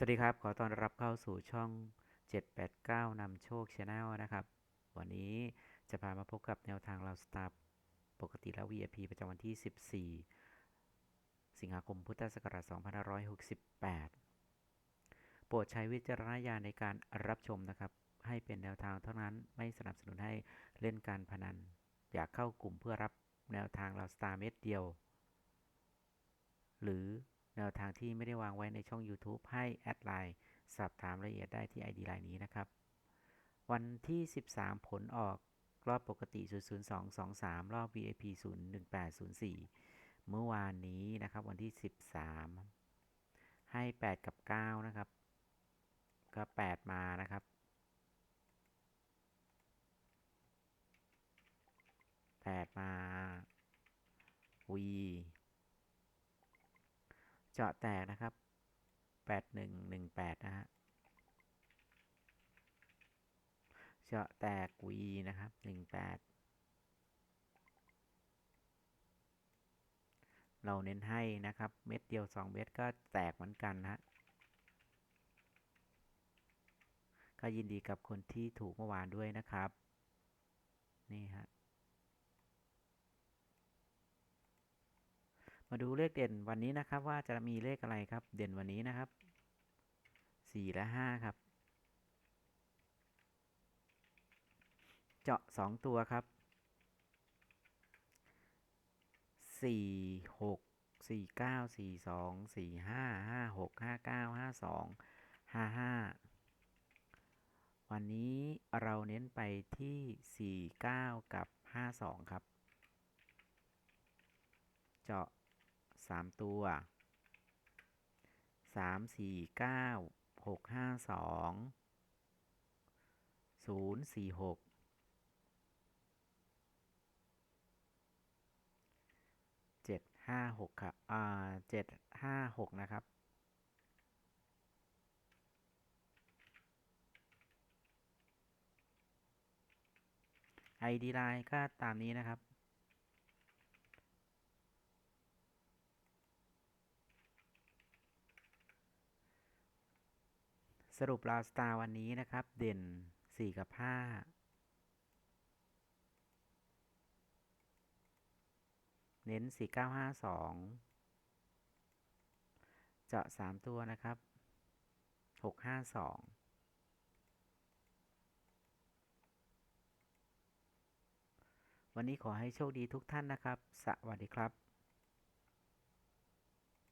สวัสดีครับ ขอต้อนรับเข้าสู่ช่อง 789นำโชคช n แนลนะครับ วันนี้จะพามาพบกับแนวทางเราสตาร์ปกติและ VIP ประจำวันที่ 14 สิงหาคมพุทธศักราช2568 โปรดใช้วิจารณญาณในการรับชมนะครับ ให้เป็นแนวทางเท่านั้นไม่สนับสนุนให้เล่นการพนัน อยากเข้ากลุ่มเพื่อรับแนวทางเราสตาร์เม็ดเดียว หรือ แนวทางที่ไม่ได้วางไว้ในช่อง YouTube ให้แอดไลน์สอบถามรายละเอียดได้ที่ ID ไลน์นี้นะครับ วันที่ 13 ผลออกรอบปกติ 00223 รอบ VIP 01804 เมื่อวานนี้นะครับ วันที่ 13 ให้ 8 กับ 9 นะครับ ก็ 8 มานะครับ 8 มา V เจาะแตกนะครับ 8118 นะฮะ เจาะแตก V นะครับ 18 เราเน้นให้นะครับ เม็ดเดียว 2 เม็ดก็แตกเหมือนกันนะฮะก็ยินดีกับคนที่ถูกเมื่อวานด้วยนะครับ นี่ฮะ มาดูเลขเด่นวันนี้นะครับ ว่าจะมีเลขอะไรครับ เด่นวันนี้นะครับสี่และห้าครับ เจาะสองตัวครับสี่หกสี่เก้าสี่สองสี่ห้าห้าหกห้าเก้าห้าสองห้าห้าวันนี้เราเน้นไปที่สี่เก้ากับห้าสองครับ เจาะ 3ตัว3 4 9 6 5 2 0 4 6 7 5 6ครับอ่า7 5 6นะครับ ID line ก็ตามนี้นะครับ สรุปลาวสตาร์วันนี้นะครับ เด่น 4 กับ 5 เน้น 4952 เจาะ 3 ตัวนะครับ 652วันนี้ขอให้โชคดีทุกท่านนะครับ สวัสดีครับ